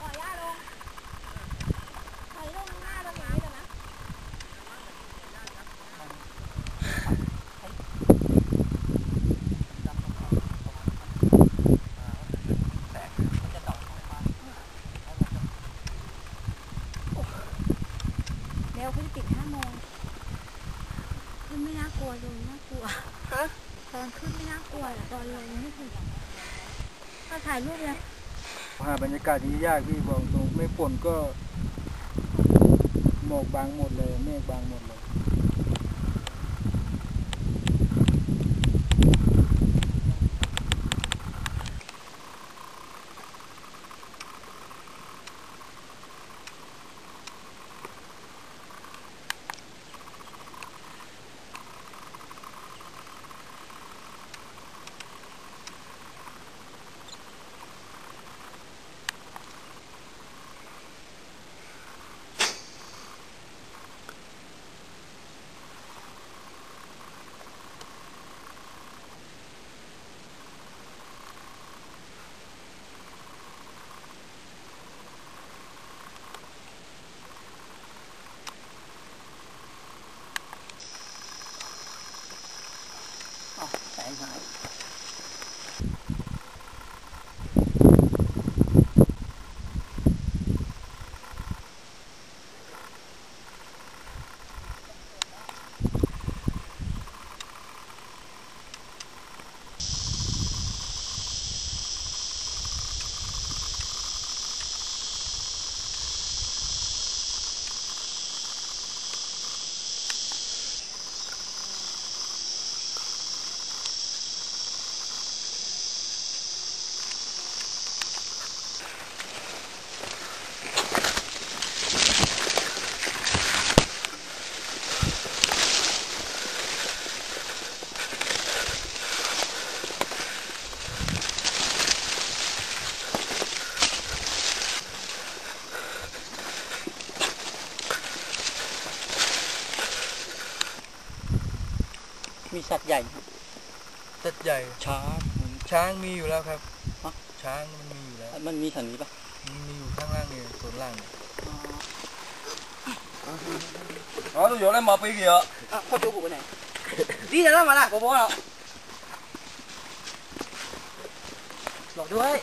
ปล่อยย่าลงปล่อยลงหน้าตรงนี้กันนะเร็วเขาจะปิดห้าโมงขึ้นไม่น่ากลัวลงน่ากลัวฮะตอนขึ้นไม่น่ากลัวแต่ตอนลงไม่ถึงมาถ่ายรูปเลย หาบรรยากาศที่ยากพี่บอกตรงไม่ฝนก็หมอกบางหมดเลยเมฆบางหมดเลย แสงหาย มีสัตว์ใหญ่สัตว์ใหญ่ ช้างช้างมีอยู่แล้วครับฮะช้างมันมีอยู่แล้ว มันมีแถวนี้ปะมันมีอยู่ข้างล่างนี่ส่วนล่างนี่ Đó, tôi vô lên một cái kìa อะพ่อจูกูไปไหนดีแล้วมาละโบโบเราบอกด้วย